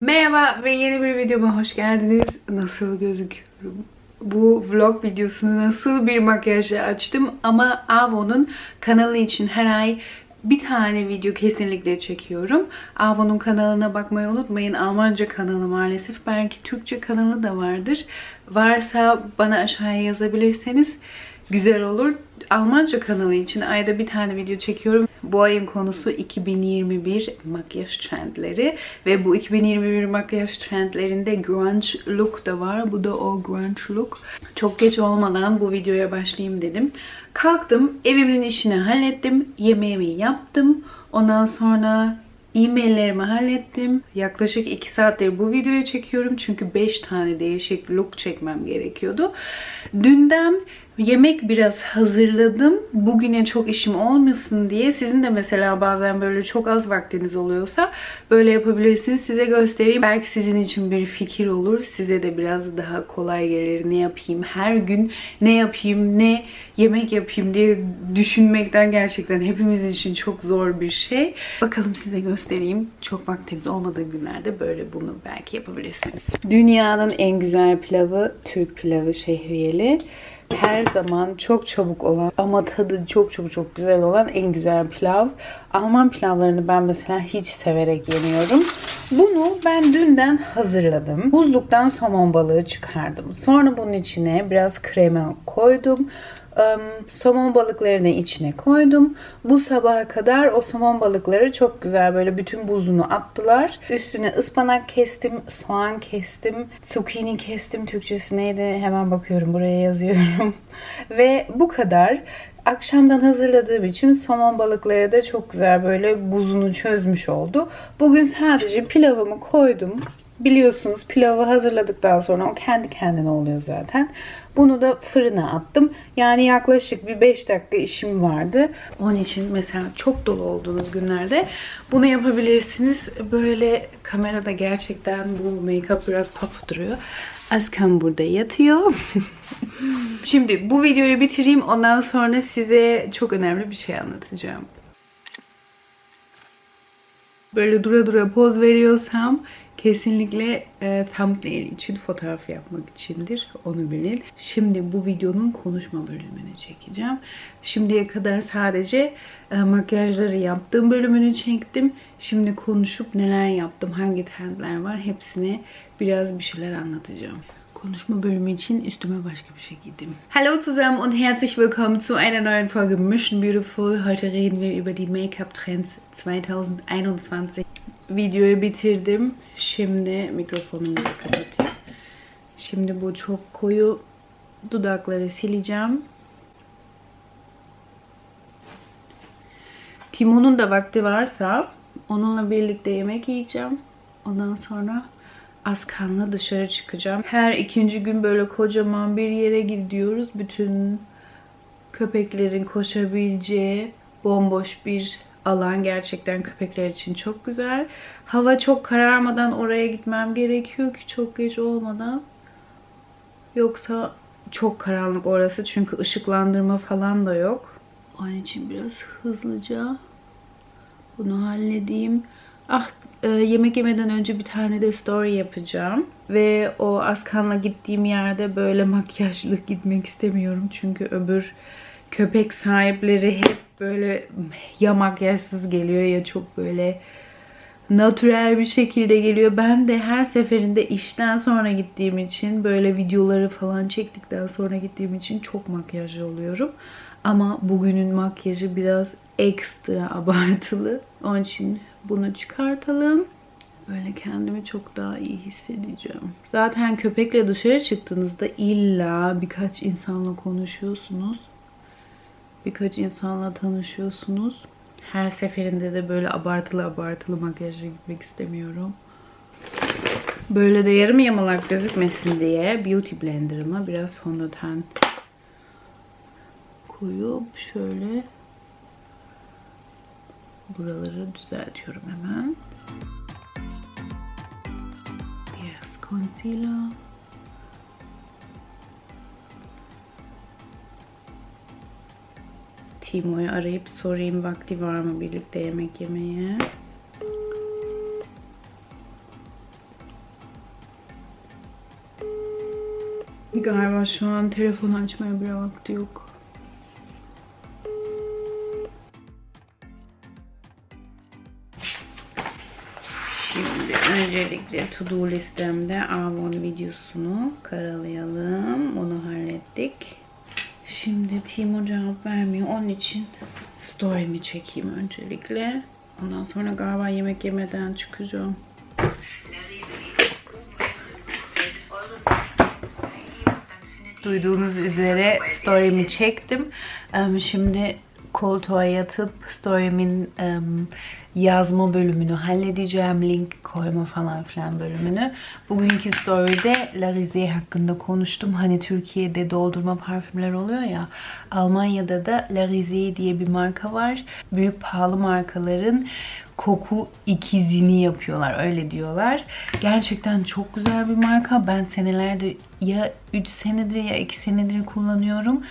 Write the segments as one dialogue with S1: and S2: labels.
S1: Merhaba ve yeni bir videoma hoş geldiniz. Nasıl gözüküyorum? Bu vlog videosunu nasıl bir makyajla açtım ama Avo'nun kanalı için her ay bir tane video kesinlikle çekiyorum. Avo'nun kanalına bakmayı unutmayın. Almanca kanalı maalesef. Belki Türkçe kanalı da vardır. Varsa bana aşağıya yazabilirseniz güzel olur. Almanca kanalı için ayda bir tane video çekiyorum. Bu ayın konusu 2021 makyaj trendleri ve bu 2021 makyaj trendlerinde grunge look da var. Bu da o grunge look. Çok geç olmadan bu videoya başlayayım dedim. Kalktım, evimin işini hallettim, yemeğimi yaptım. Ondan sonra e-maillerimi hallettim. Yaklaşık 2 saattir bu videoyu çekiyorum. Çünkü 5 tane değişik look çekmem gerekiyordu. Dünden yemek biraz hazırladım. Bugüne çok işim olmasın diye. Sizin de mesela bazen böyle çok az vaktiniz oluyorsa böyle yapabilirsiniz. Size göstereyim. Belki sizin için bir fikir olur. Size de biraz daha kolay gelir. Ne yapayım? Her gün ne yapayım? Ne yemek yapayım diye düşünmekten gerçekten hepimiz için çok zor bir şey. Bakalım size göstereyim. Çok vaktiniz olmadığı günlerde böyle bunu belki yapabilirsiniz. Dünyanın en güzel pilavı Türk pilavı şehriyeli her zaman çok çabuk olan ama tadı çok çok çok güzel olan en güzel pilav. Alman pilavlarını ben mesela hiç severek yemiyorum. Bunu ben dünden hazırladım. Buzluktan somon balığı çıkardım. Sonra bunun içine biraz krema koydum. Somon balıklarını içine koydum. Bu sabaha kadar o somon balıkları çok güzel böyle bütün buzunu attılar. Üstüne ıspanak kestim, soğan kestim, zucchini kestim. Türkçesi neydi? Hemen bakıyorum buraya yazıyorum. Ve bu kadar. Akşamdan hazırladığım için somon balıkları da çok güzel böyle buzunu çözmüş oldu. Bugün sadece pilavımı koydum. Biliyorsunuz pilavı hazırladıktan sonra o kendi kendine oluyor zaten. Bunu da fırına attım. Yani yaklaşık bir 5 dakika işim vardı. Onun için mesela çok dolu olduğunuz günlerde bunu yapabilirsiniz. Böyle kamerada gerçekten bu make-up biraz top duruyor. Askan burada yatıyor. Şimdi bu videoyu bitireyim. Ondan sonra size çok önemli bir şey anlatacağım. Böyle dura dura poz veriyorsam kesinlikle e, thumbnail için fotoğraf yapmak içindir. Onu bilin. Şimdi bu videonun konuşma bölümünü çekeceğim. Şimdiye kadar sadece e, makyajları yaptığım bölümünü çektim. Şimdi konuşup neler yaptım, hangi trendler var hepsine biraz bir şeyler anlatacağım. Konuşma bölümü üstüme başka bir şey giydim. Hallo zusammen und herzlich willkommen zu einer neuen Folge Mission Beautiful. Heute reden wir über die Make-up Trends 2021. Videoyu bitirdim. Şimdi mikrofonumu kapatayım. Şimdi bu çok koyu dudakları sileceğim. Timon'un da vakti varsa onunla birlikte yemek yiyeceğim. Ondan sonra Askan'la dışarı çıkacağım. Her ikinci gün böyle kocaman bir yere gidiyoruz. Bütün köpeklerin koşabileceği bomboş bir alan gerçekten köpekler için çok güzel. Hava çok kararmadan oraya gitmem gerekiyor ki çok geç olmadan. Yoksa çok karanlık orası çünkü ışıklandırma falan da yok. Onun için biraz hızlıca bunu halledeyim. Ah e, yemek yemeden önce bir tane de story yapacağım. Ve o Askan'la gittiğim yerde böyle makyajlı gitmek istemiyorum. Çünkü öbür köpek sahipleri hep böyle ya makyajsız geliyor ya çok böyle natürel bir şekilde geliyor. Ben de her seferinde işten sonra gittiğim için böyle videoları falan çektikten sonra gittiğim için çok makyajlı oluyorum. Ama bugünün makyajı biraz ekstra abartılı. Onun için bunu çıkartalım. Böyle kendimi çok daha iyi hissedeceğim. Zaten köpekle dışarı çıktığınızda illa birkaç insanla konuşuyorsunuz. Birkaç insanla tanışıyorsunuz. Her seferinde de böyle abartılı abartılı makyajla gitmek istemiyorum. Böyle de yarım yamalak gözükmesin diye Beauty Blender'ıma biraz fondöten koyup şöyle buraları düzeltiyorum hemen. Biraz concealer. Timo'yu arayıp sorayım vakti var mı birlikte yemek yemeye. Galiba şu an telefonu açmaya bile vakti yok. Öncelikle to do listemde Avon videosunu karalayalım. Onu hallettik. Şimdi Timo cevap vermiyor. Onun için story'mi çekeyim öncelikle. Ondan sonra galiba yemek yemeden çıkacağım. Duyduğunuz üzere story'mi çektim. Şimdi koltuğa yatıp story'min em, yazma bölümünü halledeceğim. Link koyma falan filan bölümünü. Bugünkü story'de La Rizée hakkında konuştum. Hani Türkiye'de doldurma parfümler oluyor ya. Almanya'da da La Rizée diye bir marka var. Büyük pahalı markaların koku ikizini yapıyorlar öyle diyorlar. Gerçekten çok güzel bir marka. Ben senelerdir ya 3 senedir ya 2 senedir kullanıyorum.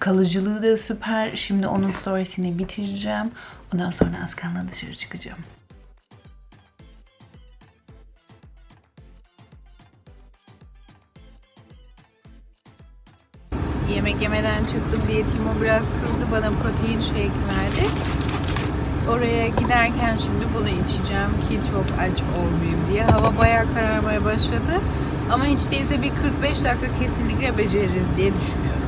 S1: Kalıcılığı da süper. Şimdi onun storiesini bitireceğim. Ondan sonra Askan'la dışarı çıkacağım. Yemek yemeden çıktım diye Timo biraz kızdı. Bana protein shake verdi. Oraya giderken şimdi bunu içeceğim ki çok aç olmayayım diye. Hava bayağı kararmaya başladı. Ama hiç değilse bir 45 dakika kesinlikle beceririz diye düşünüyorum.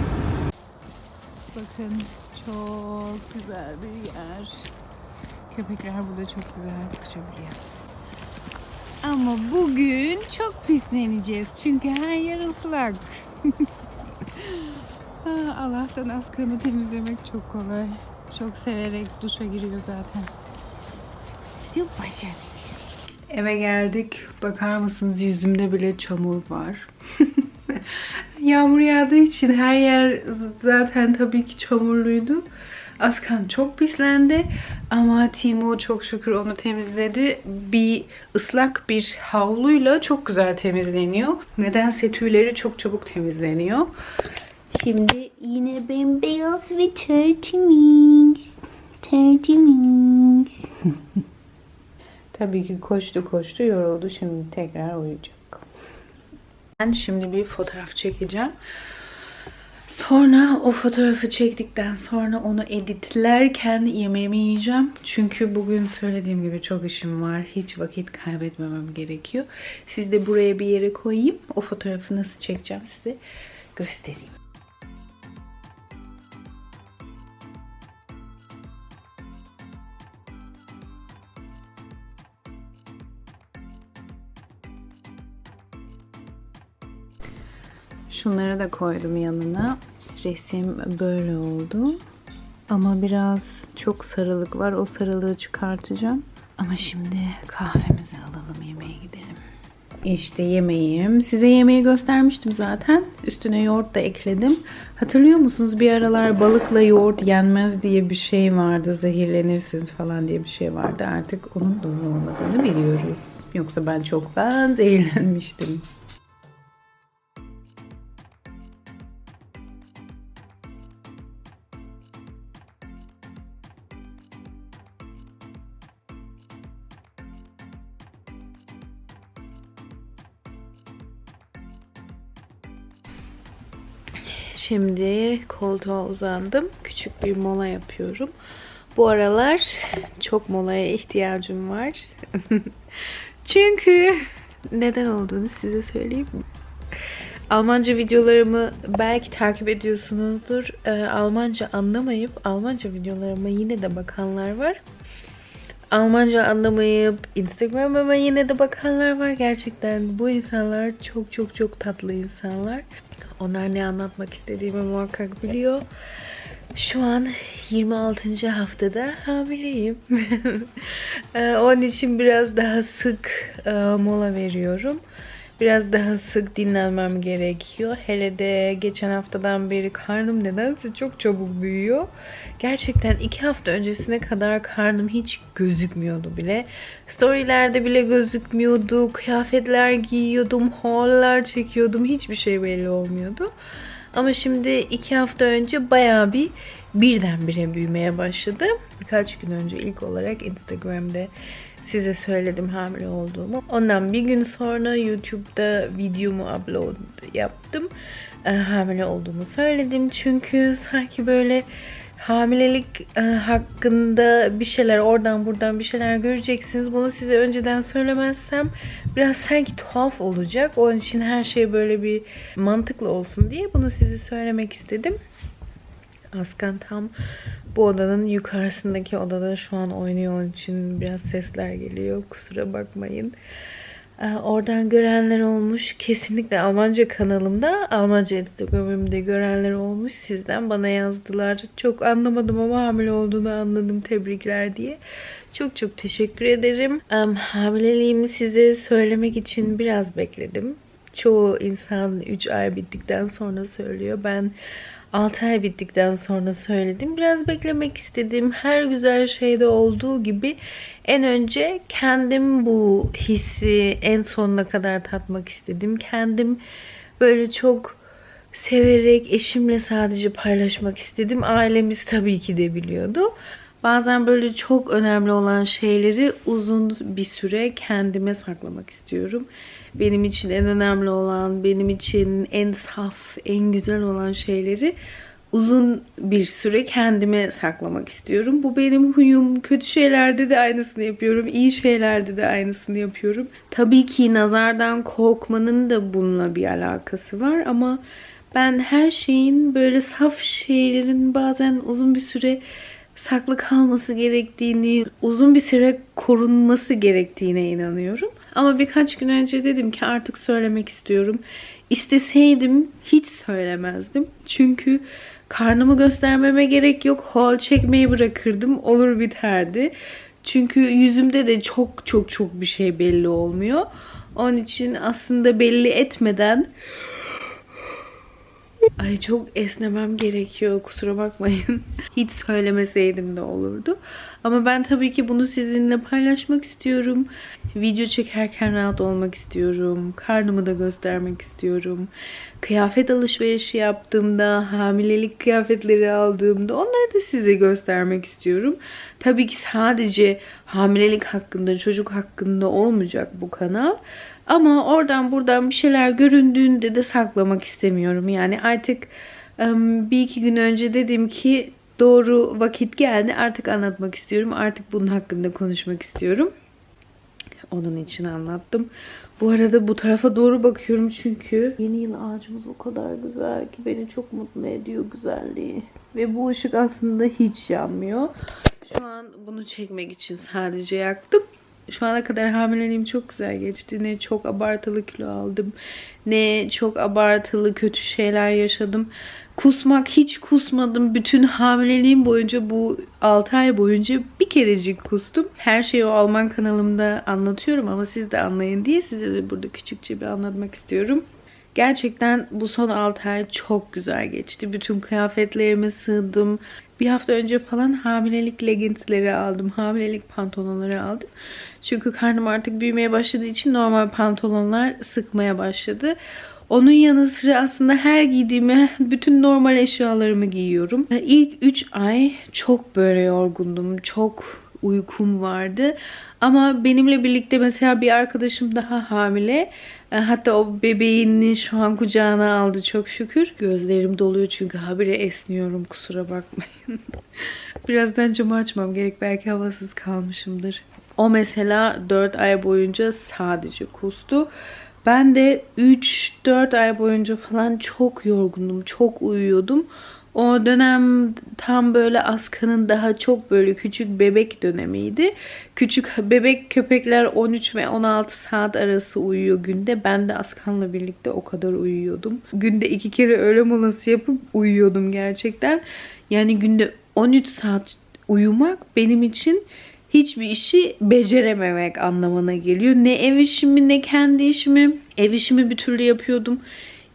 S1: Bakın çok güzel bir yer. Köpekler burada çok güzel kaçabiliyor. Ama bugün çok pisleneceğiz çünkü her yer ıslak. Ah, Allah'tan askanı temizlemek çok kolay. Çok severek duşa giriyor zaten. Süper Eve geldik. Bakar mısınız yüzümde bile çamur var. Yağmur yağdığı için her yer zaten tabii ki çamurluydu. Askan çok pislendi ama Timo çok şükür onu temizledi. Bir ıslak bir havluyla çok güzel temizleniyor. Nedense tüyleri çok çabuk temizleniyor. Şimdi yine bembeyaz ve tertemiz. Tertemiz. Tabii ki koştu koştu yoruldu. Şimdi tekrar uyuyacak. Ben şimdi bir fotoğraf çekeceğim. Sonra o fotoğrafı çektikten sonra onu editlerken yemeğimi yiyeceğim. Çünkü bugün söylediğim gibi çok işim var. Hiç vakit kaybetmemem gerekiyor. Siz de buraya bir yere koyayım. O fotoğrafı nasıl çekeceğim size göstereyim. Şunları da koydum yanına. Resim böyle oldu. Ama biraz çok sarılık var. O sarılığı çıkartacağım. Ama şimdi kahvemizi alalım yemeğe gidelim. İşte yemeğim. Size yemeği göstermiştim zaten. Üstüne yoğurt da ekledim. Hatırlıyor musunuz? Bir aralar balıkla yoğurt yenmez diye bir şey vardı. Zehirlenirsiniz falan diye bir şey vardı. Artık onun doğru olmadığını biliyoruz. Yoksa ben çoktan zehirlenmiştim. Şimdi koltuğa uzandım. Küçük bir mola yapıyorum. Bu aralar çok molaya ihtiyacım var. Çünkü neden olduğunu size söyleyeyim? Almanca videolarımı belki takip ediyorsunuzdur. Ee, Almanca anlamayıp Almanca videolarıma yine de bakanlar var. Almanca anlamayıp Instagram'ıma yine de bakanlar var. Gerçekten bu insanlar çok çok çok tatlı insanlar. Onlar ne anlatmak istediğimi muhakkak biliyor. Şu an 26. haftada hamileyim. Ee, Onun için biraz daha sık e, mola veriyorum. Biraz daha sık dinlenmem gerekiyor. Hele de geçen haftadan beri karnım nedense çok çabuk büyüyor. Gerçekten iki hafta öncesine kadar karnım hiç gözükmüyordu bile. Storylerde bile gözükmüyordu. Kıyafetler giyiyordum, haller çekiyordum. Hiçbir şey belli olmuyordu. Ama şimdi iki hafta önce bayağı bir birdenbire büyümeye başladı. Birkaç gün önce ilk olarak Instagram'da size söyledim hamile olduğumu. Ondan bir gün sonra YouTube'da videomu upload yaptım. e, hamile olduğumu söyledim. Çünkü sanki böyle hamilelik e, hakkında bir şeyler oradan buradan bir şeyler göreceksiniz. Bunu size önceden söylemezsem biraz sanki tuhaf olacak. Onun için her şey böyle bir mantıklı olsun diye bunu size söylemek istedim. Askan tam bu odanın yukarısındaki odada şu an oynuyor. Onun için biraz sesler geliyor. Kusura bakmayın. Ee, Oradan görenler olmuş. Kesinlikle Almanca kanalımda, Almanca Instagram'ımda görenler olmuş. Sizden bana yazdılar. Çok anlamadım ama hamile olduğunu anladım. Tebrikler diye. Çok çok teşekkür ederim. Em, Hamileliğimi size söylemek için biraz bekledim. Çoğu insan 3 ay bittikten sonra söylüyor. Ben 6 ay bittikten sonra söyledim. Biraz beklemek istedim. Her güzel şeyde olduğu gibi en önce kendim bu hissi en sonuna kadar tatmak istedim. Kendim böyle çok severek eşimle sadece paylaşmak istedim. Ailemiz tabii ki de biliyordu. Bazen böyle çok önemli olan şeyleri uzun bir süre kendime saklamak istiyorum. Benim için en önemli olan, benim için en saf, en güzel olan şeyleri uzun bir süre kendime saklamak istiyorum. Bu benim huyum. Kötü şeylerde de aynısını yapıyorum. iyi şeylerde de aynısını yapıyorum. Tabii ki nazardan korkmanın da bununla bir alakası var ama ben her şeyin böyle saf şeylerin bazen uzun bir süre saklı kalması gerektiğini, uzun bir süre korunması gerektiğine inanıyorum. Ama birkaç gün önce dedim ki artık söylemek istiyorum. İsteseydim hiç söylemezdim. Çünkü karnımı göstermeme gerek yok. Hol çekmeyi bırakırdım. Olur biterdi. Çünkü yüzümde de çok çok çok bir şey belli olmuyor. Onun için aslında belli etmeden Ay çok esnemem gerekiyor. Kusura bakmayın. Hiç söylemeseydim de olurdu. Ama ben tabii ki bunu sizinle paylaşmak istiyorum. Video çekerken rahat olmak istiyorum. Karnımı da göstermek istiyorum. Kıyafet alışverişi yaptığımda, hamilelik kıyafetleri aldığımda onları da size göstermek istiyorum. Tabii ki sadece hamilelik hakkında, çocuk hakkında olmayacak bu kanal. Ama oradan buradan bir şeyler göründüğünde de saklamak istemiyorum. Yani artık bir iki gün önce dedim ki doğru vakit geldi. Artık anlatmak istiyorum. Artık bunun hakkında konuşmak istiyorum. Onun için anlattım. Bu arada bu tarafa doğru bakıyorum çünkü yeni yıl ağacımız o kadar güzel ki beni çok mutlu ediyor güzelliği. Ve bu ışık aslında hiç yanmıyor. Şu an bunu çekmek için sadece yaktım. Şu ana kadar hamileliğim çok güzel geçti. Ne çok abartılı kilo aldım. Ne çok abartılı kötü şeyler yaşadım. Kusmak hiç kusmadım. Bütün hamileliğim boyunca bu 6 ay boyunca bir kerecik kustum. Her şeyi o Alman kanalımda anlatıyorum ama siz de anlayın diye size de burada küçükçe bir anlatmak istiyorum. Gerçekten bu son 6 ay çok güzel geçti. Bütün kıyafetlerime sığdım. Bir hafta önce falan hamilelik leggingsleri aldım. Hamilelik pantolonları aldım. Çünkü karnım artık büyümeye başladığı için normal pantolonlar sıkmaya başladı. Onun yanı sıra aslında her giydiğimi bütün normal eşyalarımı giyiyorum. İlk 3 ay çok böyle yorgundum. Çok uykum vardı. Ama benimle birlikte mesela bir arkadaşım daha hamile. E, hatta o bebeğini şu an kucağına aldı çok şükür. Gözlerim doluyor çünkü habire esniyorum kusura bakmayın. Birazdan camı açmam gerek belki havasız kalmışımdır. O mesela 4 ay boyunca sadece kustu. Ben de 3-4 ay boyunca falan çok yorgundum, çok uyuyordum. O dönem tam böyle Aska'nın daha çok böyle küçük bebek dönemiydi. Küçük bebek köpekler 13 ve 16 saat arası uyuyor günde. Ben de Askan'la birlikte o kadar uyuyordum. Günde iki kere öğle molası yapıp uyuyordum gerçekten. Yani günde 13 saat uyumak benim için hiçbir işi becerememek anlamına geliyor. Ne ev işimi ne kendi işimi. Ev işimi bir türlü yapıyordum.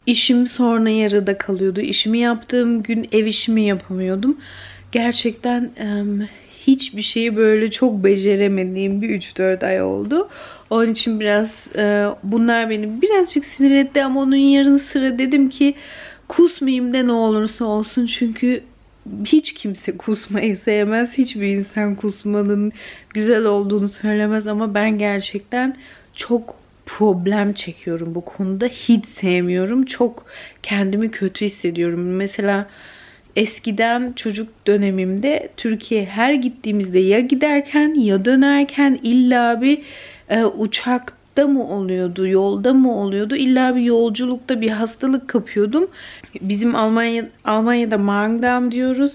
S1: İşim sonra yarıda kalıyordu. İşimi yaptığım gün ev işimi yapamıyordum. Gerçekten hiçbir şeyi böyle çok beceremediğim bir 3-4 ay oldu. Onun için biraz e, bunlar beni birazcık sinir etti ama onun yarın sıra dedim ki kusmayayım da ne olursa olsun çünkü hiç kimse kusmayı sevmez. Hiçbir insan kusmanın güzel olduğunu söylemez ama ben gerçekten çok problem çekiyorum bu konuda. Hiç sevmiyorum. Çok kendimi kötü hissediyorum. Mesela eskiden çocuk dönemimde Türkiye her gittiğimizde ya giderken ya dönerken illa bir e, uçakta mı oluyordu, yolda mı oluyordu? İlla bir yolculukta bir hastalık kapıyordum. Bizim Almanya Almanya'da Magen diyoruz.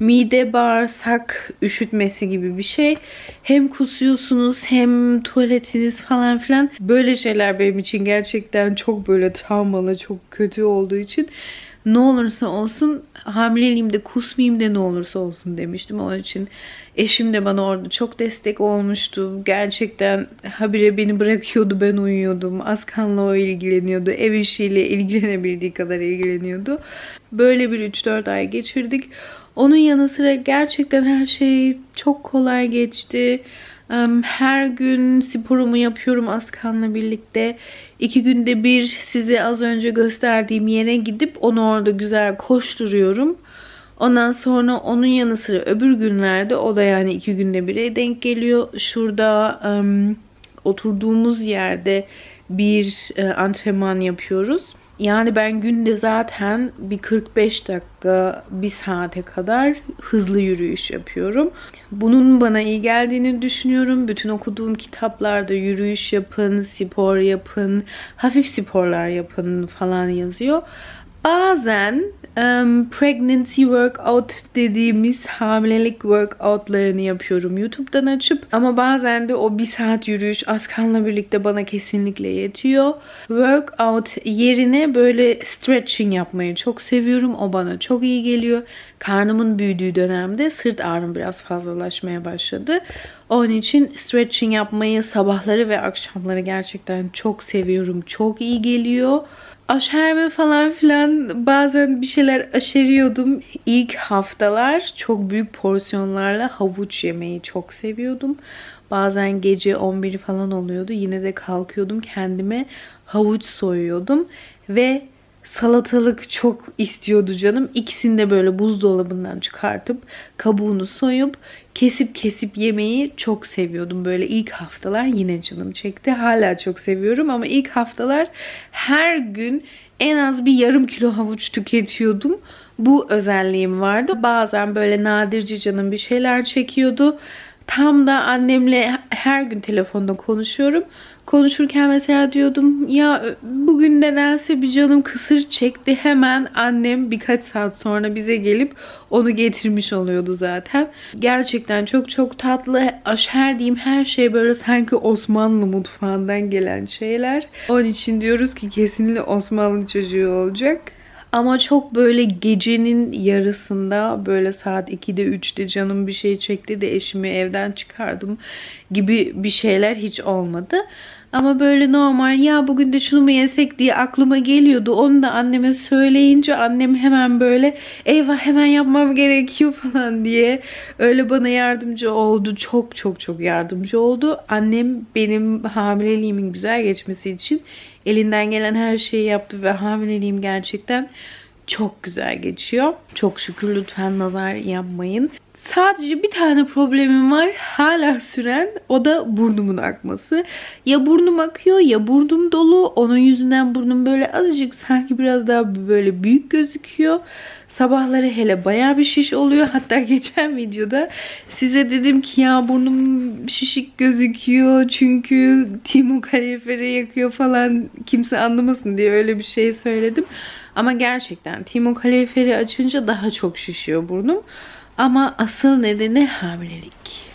S1: Mide bağırsak üşütmesi gibi bir şey. Hem kusuyorsunuz hem tuvaletiniz falan filan. Böyle şeyler benim için gerçekten çok böyle travmalı, çok kötü olduğu için ne olursa olsun hamileliğimde kusmayayım da ne olursa olsun demiştim. Onun için eşim de bana orada çok destek olmuştu. Gerçekten habire beni bırakıyordu ben uyuyordum. Askan'la o ilgileniyordu. Ev işiyle ilgilenebildiği kadar ilgileniyordu. Böyle bir 3-4 ay geçirdik. Onun yanı sıra gerçekten her şey çok kolay geçti. Her gün sporumu yapıyorum Askan'la birlikte. İki günde bir size az önce gösterdiğim yere gidip onu orada güzel koşturuyorum. Ondan sonra onun yanı sıra öbür günlerde o da yani iki günde bire denk geliyor. Şurada um, oturduğumuz yerde bir e, antrenman yapıyoruz. Yani ben günde zaten bir 45 dakika, bir saate kadar hızlı yürüyüş yapıyorum. Bunun bana iyi geldiğini düşünüyorum. Bütün okuduğum kitaplarda yürüyüş yapın, spor yapın, hafif sporlar yapın falan yazıyor. Bazen um, pregnancy workout dediğimiz hamilelik workoutlarını yapıyorum YouTube'dan açıp ama bazen de o bir saat yürüyüş Askan'la birlikte bana kesinlikle yetiyor. Workout yerine böyle stretching yapmayı çok seviyorum. O bana çok iyi geliyor. Karnımın büyüdüğü dönemde sırt ağrım biraz fazlalaşmaya başladı. Onun için stretching yapmayı sabahları ve akşamları gerçekten çok seviyorum. Çok iyi geliyor aşerme falan filan bazen bir şeyler aşeriyordum. İlk haftalar çok büyük porsiyonlarla havuç yemeyi çok seviyordum. Bazen gece 11 falan oluyordu. Yine de kalkıyordum kendime havuç soyuyordum ve salatalık çok istiyordu canım. İkisini de böyle buzdolabından çıkartıp kabuğunu soyup kesip kesip yemeyi çok seviyordum. Böyle ilk haftalar yine canım çekti. Hala çok seviyorum ama ilk haftalar her gün en az bir yarım kilo havuç tüketiyordum. Bu özelliğim vardı. Bazen böyle nadirce canım bir şeyler çekiyordu. Tam da annemle her gün telefonda konuşuyorum konuşurken mesela diyordum ya bugün nedense bir canım kısır çekti. Hemen annem birkaç saat sonra bize gelip onu getirmiş oluyordu zaten. Gerçekten çok çok tatlı. Aşer diyeyim her şey böyle sanki Osmanlı mutfağından gelen şeyler. Onun için diyoruz ki kesinlikle Osmanlı çocuğu olacak. Ama çok böyle gecenin yarısında böyle saat 2'de 3'te canım bir şey çekti de eşimi evden çıkardım gibi bir şeyler hiç olmadı. Ama böyle normal ya bugün de şunu mu yesek diye aklıma geliyordu. Onu da anneme söyleyince annem hemen böyle eyvah hemen yapmam gerekiyor falan diye öyle bana yardımcı oldu. Çok çok çok yardımcı oldu. Annem benim hamileliğimin güzel geçmesi için elinden gelen her şeyi yaptı ve hamileliğim gerçekten çok güzel geçiyor. Çok şükür lütfen nazar yapmayın. Sadece bir tane problemim var. Hala süren. O da burnumun akması. Ya burnum akıyor ya burnum dolu. Onun yüzünden burnum böyle azıcık sanki biraz daha böyle büyük gözüküyor. Sabahları hele baya bir şiş oluyor. Hatta geçen videoda size dedim ki ya burnum şişik gözüküyor. Çünkü Timo kaloriferi yakıyor falan. Kimse anlamasın diye öyle bir şey söyledim. Ama gerçekten Timo kaloriferi açınca daha çok şişiyor burnum. Ama asıl nedeni hamilelik.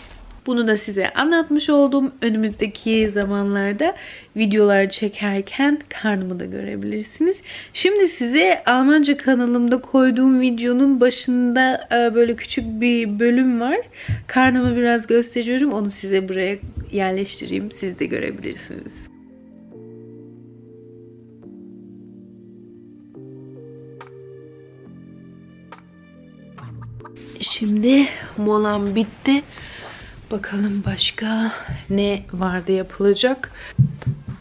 S1: Bunu da size anlatmış oldum. Önümüzdeki zamanlarda videolar çekerken karnımı da görebilirsiniz. Şimdi size Almanca kanalımda koyduğum videonun başında e, böyle küçük bir bölüm var. Karnımı biraz gösteriyorum. Onu size buraya yerleştireyim. Siz de görebilirsiniz. Şimdi molam bitti. Bakalım başka ne vardı yapılacak.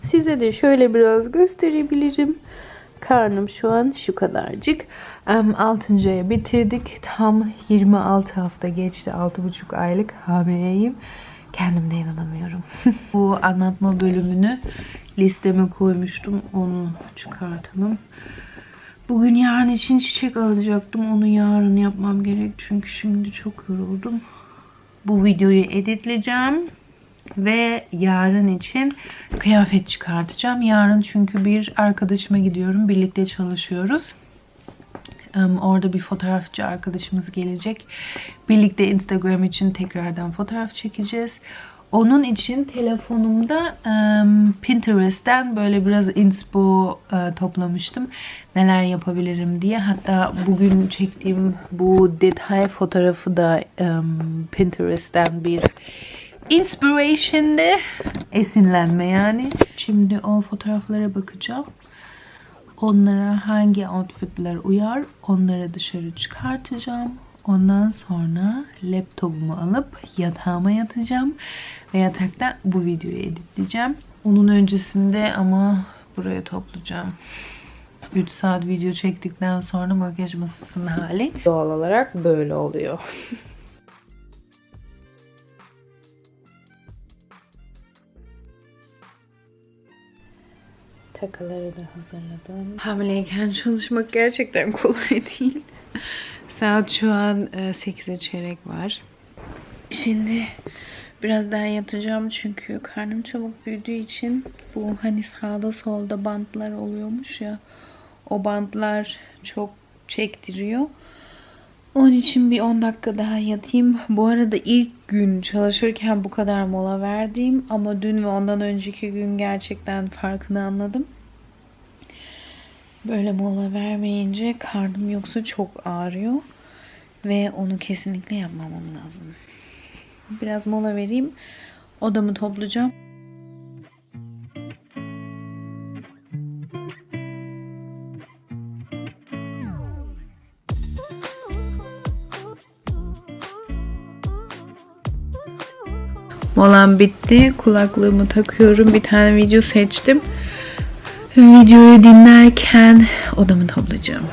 S1: Size de şöyle biraz gösterebilirim. Karnım şu an şu kadarcık. 6. aya bitirdik. Tam 26 hafta geçti. 6,5 aylık hamileyim. Kendimde inanamıyorum. Bu anlatma bölümünü listeme koymuştum. Onu çıkartalım. Bugün yarın için çiçek alacaktım. Onu yarın yapmam gerek. Çünkü şimdi çok yoruldum. Bu videoyu editleyeceğim. Ve yarın için kıyafet çıkartacağım. Yarın çünkü bir arkadaşıma gidiyorum. Birlikte çalışıyoruz. Orada bir fotoğrafçı arkadaşımız gelecek. Birlikte Instagram için tekrardan fotoğraf çekeceğiz. Onun için telefonumda Pinterest'ten böyle biraz inspo e, toplamıştım. Neler yapabilirim diye. Hatta bugün çektiğim bu detay fotoğrafı da Pinterest'ten bir inspiration'dı. Esinlenme yani. Şimdi o fotoğraflara bakacağım. Onlara hangi outfitler uyar onları dışarı çıkartacağım. Ondan sonra laptopumu alıp yatağıma yatacağım. Ve yatakta bu videoyu editleyeceğim. Onun öncesinde ama buraya toplayacağım. 3 saat video çektikten sonra makyaj masasının hali doğal olarak böyle oluyor. Takıları da hazırladım. Hamileyken çalışmak gerçekten kolay değil. Saat şu an e, 8'e çeyrek var. Şimdi biraz daha yatacağım çünkü karnım çabuk büyüdüğü için bu hani sağda solda bantlar oluyormuş ya o bantlar çok çektiriyor. Onun için bir 10 dakika daha yatayım. Bu arada ilk gün çalışırken bu kadar mola verdiğim ama dün ve ondan önceki gün gerçekten farkını anladım. Böyle mola vermeyince karnım yoksa çok ağrıyor ve onu kesinlikle yapmamam lazım. Biraz mola vereyim. Odamı toplayacağım. Molam bitti. Kulaklığımı takıyorum. Bir tane video seçtim. Videoyu dinlerken odamı toplayacağım.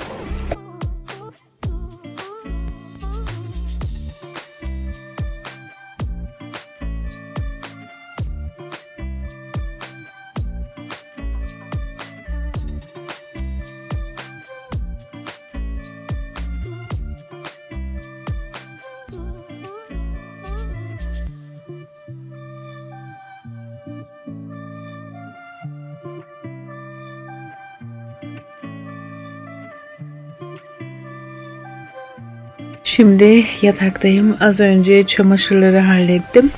S1: Şimdi yataktayım. Az önce çamaşırları hallettim.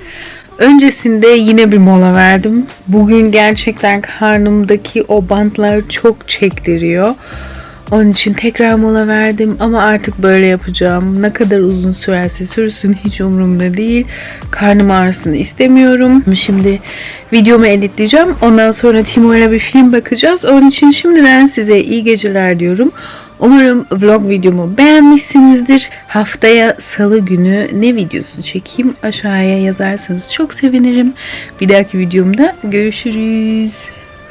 S1: Öncesinde yine bir mola verdim. Bugün gerçekten karnımdaki o bantlar çok çektiriyor. Onun için tekrar mola verdim ama artık böyle yapacağım. Ne kadar uzun sürerse sürsün hiç umurumda değil. Karnım ağrısını istemiyorum. Şimdi videomu editleyeceğim. Ondan sonra Timur'a bir film bakacağız. Onun için şimdiden size iyi geceler diyorum. Umarım vlog videomu beğenmişsinizdir. Haftaya salı günü ne videosu çekeyim aşağıya yazarsanız çok sevinirim. Bir dahaki videomda görüşürüz.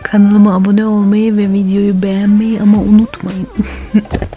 S1: Kanalıma abone olmayı ve videoyu beğenmeyi ama unutmayın.